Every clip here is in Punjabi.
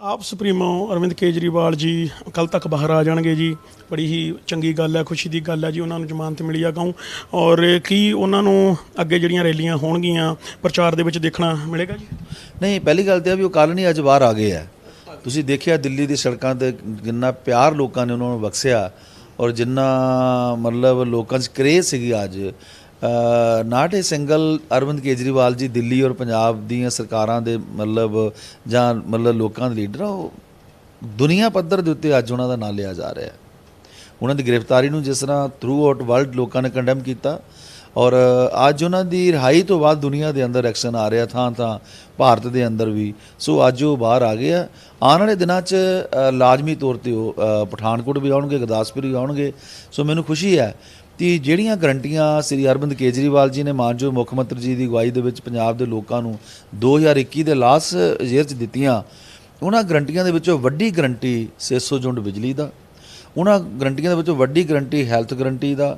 ਆਪ ਸੁਪਰੀਮੋ ਅਰਵਿੰਦ ਕੇਜਰੀਵਾਲ ਜੀ ਕੱਲ ਤੱਕ ਬਾਹਰ ਆ ਜਾਣਗੇ ਜੀ। ਬੜੀ ਹੀ ਚੰਗੀ ਗੱਲ ਹੈ, ਖੁਸ਼ੀ ਦੀ ਗੱਲ ਹੈ ਜੀ, ਉਹਨਾਂ ਨੂੰ ਜ਼ਮਾਨਤ ਮਿਲੀ ਆ ਗਾਉਂ ਔਰ ਕੀ ਉਹਨਾਂ ਨੂੰ ਅੱਗੇ ਜਿਹੜੀਆਂ ਰੈਲੀਆਂ ਹੋਣਗੀਆਂ, ਪ੍ਰਚਾਰ ਦੇ ਵਿੱਚ ਦੇਖਣਾ ਮਿਲੇਗਾ ਜੀ? ਨਹੀਂ, ਪਹਿਲੀ ਗੱਲ ਤੇ ਆ ਵੀ ਉਹ ਕੱਲ ਨਹੀਂ, ਅੱਜ ਬਾਹਰ ਆ ਗਏ ਆ। ਤੁਸੀਂ ਦੇਖਿਆ ਦਿੱਲੀ ਦੀ ਸੜਕਾਂ ਤੇ ਜਿੰਨਾ ਪਿਆਰ ਲੋਕਾਂ ਨੇ ਉਹਨਾਂ ਨੂੰ ਬਖਸ਼ਿਆ। ਔਰ ਜਿੰਨਾ ਮਤਲਬ ਲੋਕਾਂ 'ਚ ਕਰੇਜ਼ ਸੀਗੀ ਅੱਜ not a single Arvind Kejriwal ji Delhi ਔਰ ਪੰਜਾਬ ਦੀਆਂ ਸਰਕਾਰਾਂ ਦੇ ਮਤਲਬ ਜਾਂ ਮਤਲਬ ਲੋਕਾਂ ਦੇ ਲੀਡਰ ਆ, ਉਹ ਦੁਨੀਆ ਪੱਧਰ ਦੇ ਉੱਤੇ ਅੱਜ ਉਹਨਾਂ ਦਾ ਨਾਂ ਲਿਆ ਜਾ ਰਿਹਾ ਹੈ। ਉਹਨਾਂ ਦੀ ਗ੍ਰਿਫਤਾਰੀ ਨੂੰ ਜਿਸ ਤਰ੍ਹਾਂ ਥਰੂ ਆਊਟ ਵਰਲਡ ਲੋਕਾਂ ਨੇ ਕੰਡੈਮ ਕੀਤਾ ਔਰ ਅੱਜ ਉਹਨਾਂ ਦੀ ਰਿਹਾਈ ਤੋਂ ਬਾਅਦ ਦੁਨੀਆ ਦੇ ਅੰਦਰ ਐਕਸ਼ਨ ਆ ਰਿਹਾ, ਥਾਂ ਥਾਂ ਭਾਰਤ ਦੇ ਅੰਦਰ ਵੀ। ਸੋ ਅੱਜ ਉਹ ਬਾਹਰ ਆ ਗਏ ਆਉਣ ਵਾਲੇ ਦਿਨਾਂ 'ਚ ਲਾਜ਼ਮੀ ਤੌਰ ਤੇ ਉਹ ਪਠਾਨਕੋਟ ਵੀ ਆਉਣਗੇ, ਗੁਰਦਾਸਪੁਰ ਵੀ ਆਉਣਗੇ। ਸੋ ਮੈਨੂੰ ਖੁਸ਼ੀ ਹੈ ਕਿ ਜਿਹੜੀਆਂ ਗਰੰਟੀਆਂ ਸ੍ਰੀ ਅਰਵਿੰਦ ਕੇਜਰੀਵਾਲ ਜੀ ਨੇ ਮਾਨਯੋਗ ਮੁੱਖ ਮੰਤਰੀ ਜੀ ਦੀ ਅਗਵਾਈ ਦੇ ਵਿੱਚ ਪੰਜਾਬ ਦੇ ਲੋਕਾਂ ਨੂੰ 2021 ਦੇ ਲਾਸਟ ਈਅਰ 'ਚ ਦਿੱਤੀਆਂ, ਉਹਨਾਂ ਗਰੰਟੀਆਂ ਦੇ ਵਿੱਚੋਂ ਵੱਡੀ ਗਰੰਟੀ 600 ਯੂਨਿਟ ਬਿਜਲੀ ਦਾ, ਉਹਨਾਂ ਗਰੰਟੀਆਂ ਦੇ ਵਿੱਚੋਂ ਵੱਡੀ ਗਰੰਟੀ ਹੈਲਥ ਗਰੰਟੀ ਦਾ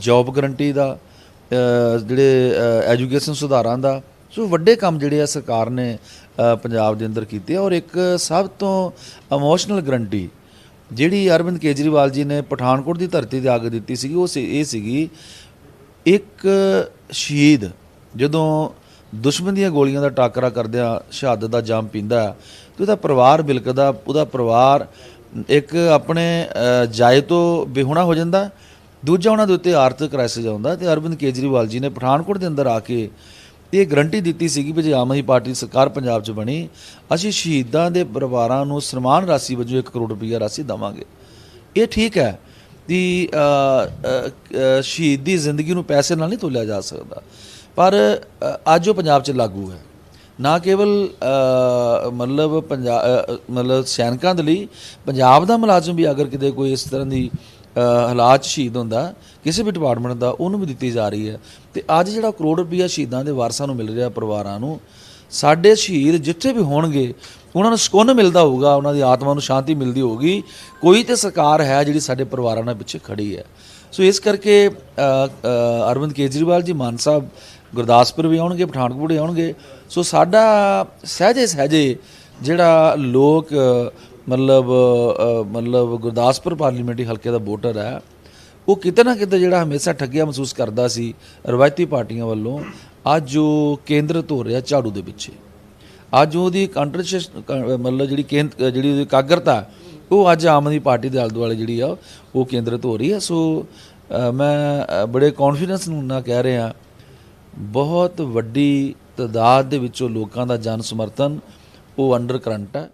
ਜੌਬ ਗਰੰਟੀ ਦਾ ਜਿਹੜੇ ਐਜੂਕੇਸ਼ਨ ਸੁਧਾਰਾਂ ਦਾ, ਸੋ ਵੱਡੇ ਕੰਮ ਜਿਹੜੇ ਆ ਸਰਕਾਰ ਨੇ ਪੰਜਾਬ ਦੇ ਅੰਦਰ ਕੀਤੇ ਔਰ ਇੱਕ ਸਭ ਤੋਂ ਇਮੋਸ਼ਨਲ ਗਰੰਟੀ ਜਿਹੜੀ ਅਰਵਿੰਦ ਕੇਜਰੀਵਾਲ ਜੀ ਨੇ ਪਠਾਨਕੋਟ ਦੀ ਧਰਤੀ ਤੇ ਆ ਦਿੱਤੀ ਸੀਗੀ ਉਹ ਸੀ- ਇਹ ਸੀਗੀ ਇੱਕ ਸ਼ਹੀਦ ਜਦੋਂ ਦੁਸ਼ਮਣ ਦੀਆਂ ਗੋਲੀਆਂ ਦਾ ਟਾਕਰਾ ਕਰਦਿਆਂ ਸ਼ਹਾਦਤ ਦਾ ਜਾਮ ਪੀਂਦਾ ਹੈ, ਤੇ ਉਹਦਾ ਪਰਿਵਾਰ ਬਿਲਕਦਾ ਉਹਦਾ ਪਰਿਵਾਰ ਇੱਕ ਆਪਣੇ ਜਾਏ ਤੋਂ ਬੇਹੁਣਾ ਹੋ ਜਾਂਦਾ ਦੂਜਾ ਉਹਨਾਂ ਦੇ ਉੱਤੇ ਆਰਥਿਕ ਕ੍ਰਾਈਸਿਸ ਆਉਂਦਾ ਤੇ ਅਰਵਿੰਦ ਕੇਜਰੀਵਾਲ ਜੀ ਨੇ ਪਠਾਨਕੋਟ ਦੇ ਅੰਦਰ ਆ ਕੇ ਇਹ ਗਰੰਟੀ ਦਿੱਤੀ ਸੀਗੀ ਵੀ ਜੇ ਆਮ ਆਦਮੀ ਪਾਰਟੀ ਦੀ ਸਰਕਾਰ ਪੰਜਾਬ 'ਚ ਬਣੀ, ਅਸੀਂ ਸ਼ਹੀਦਾਂ ਦੇ ਪਰਿਵਾਰਾਂ ਨੂੰ ਸਨਮਾਨ ਰਾਸ਼ੀ ਵਜੋਂ 1 ਕਰੋੜ ਰੁਪਈਆ ਰਾਸ਼ੀ ਦੇਵਾਂਗੇ। ਇਹ ਠੀਕ ਹੈ ਦੀ ਸ਼ਹੀਦ ਦੀ ਜ਼ਿੰਦਗੀ ਨੂੰ ਪੈਸੇ ਨਾਲ ਨਹੀਂ ਤੋਲਿਆ ਜਾ ਸਕਦਾ। ਪਰ ਅੱਜ ਉਹ ਪੰਜਾਬ 'ਚ ਲਾਗੂ ਹੈ। ਨਾ ਕੇਵਲ ਮਤਲਬ ਪੰਜਾਬ ਮਤਲਬ ਸੈਨਿਕਾਂ ਦੇ ਲਈ, ਪੰਜਾਬ ਦਾ ਮੁਲਾਜ਼ਮ ਵੀ ਅਗਰ ਕਿਤੇ ਕੋਈ ਇਸ ਤਰ੍ਹਾਂ ਦੀ ਹਾਲਾਤ 'ਚ ਸ਼ਹੀਦ ਹੁੰਦਾ, ਕਿਸੇ ਵੀ ਡਿਪਾਰਟਮੈਂਟ ਦਾ, ਉਹਨੂੰ ਵੀ ਦਿੱਤੀ ਜਾ ਰਹੀ ਹੈ। ਤੇ ਅੱਜ ਜਿਹੜਾ ਕਰੋੜ ਰੁਪਈਆ ਸ਼ਹੀਦਾਂ ਦੇ ਵਾਰਸਾਂ ਨੂੰ ਮਿਲ ਰਿਹਾ ਪਰਿਵਾਰਾਂ ਨੂੰ, ਸਾਡੇ ਸ਼ਹੀਦ ਜਿੱਥੇ ਵੀ ਹੋਣਗੇ, ਉਹਨਾਂ ਨੂੰ ਸਕੂਨ ਮਿਲਦਾ ਹੋਊਗਾ, ਉਹਨਾਂ ਦੀ ਆਤਮਾ ਨੂੰ ਸ਼ਾਂਤੀ ਮਿਲਦੀ ਹੋਊਗੀ। ਕੋਈ ਤੇ ਸਰਕਾਰ ਹੈ ਜਿਹੜੀ ਸਾਡੇ ਪਰਿਵਾਰਾਂ ਨਾਲ ਪਿੱਛੇ ਖੜੀ ਹੈ। ਸੋ ਇਸ ਕਰਕੇ ਅਰਵਿੰਦ ਕੇਜਰੀਵਾਲ ਜੀ, ਮਾਨ ਸਾਹਿਬ, ਗੁਰਦਾਸਪੁਰ ਵੀ ਆਉਣਗੇ, ਪਠਾਨਕੋਟ ਆਉਣਗੇ। ਸੋ ਸਾਡਾ ਸਹਜੇ ਸਹਜੇ ਜਿਹੜਾ ਲੋਕ ਮਤਲਬ ਮਤਲਬ ਗੁਰਦਾਸਪੁਰ ਪਾਰਲੀਮੈਂਟਰੀ ਹਲਕੇ ਦਾ ਵੋਟਰ ਹੈ, ਉਹ ਕਿਤੇ ਨਾ ਕਿਤੇ ਜਿਹੜਾ ਹਮੇਸ਼ਾ ਠੱਗਿਆ ਮਹਿਸੂਸ ਕਰਦਾ ਸੀ ਰਵਾਇਤੀ ਪਾਰਟੀਆਂ ਵੱਲੋਂ, ਅੱਜ ਉਹ ਕੇਂਦਰਿਤ ਹੋ ਰਿਹਾ ਝਾੜੂ ਦੇ ਪਿੱਛੇ। ਅੱਜ ਉਹਦੀ ਕੰਟਰਸਟ ਮਤਲਬ ਜਿਹੜੀ ਕੇਂਦ, ਜਿਹੜੀ ਉਹਦੀ ਕਾਗਰਤਾ, ਉਹ ਅੱਜ ਆਮ ਆਦਮੀ ਪਾਰਟੀ ਦੇ ਆਲੇ ਦੁਆਲੇ ਜਿਹੜੀ ਆ, ਉਹ ਕੇਂਦਰਿਤ ਹੋ ਰਹੀ ਹੈ ਸੋ ਮੈਂ ਬੜੇ ਕੌਨਫੀਡੈਂਸ ਨੂੰ ਨਾਲ ਕਹਿ ਰਿਹਾ, ਬਹੁਤ ਵੱਡੀ ਤਦਾਦ ਦੇ ਵਿੱਚੋਂ ਲੋਕਾਂ ਦਾ ਜਨ ਸਮਰਥਨ, ਉਹ ਅੰਡਰ ਕਰੰਟ ਹੈ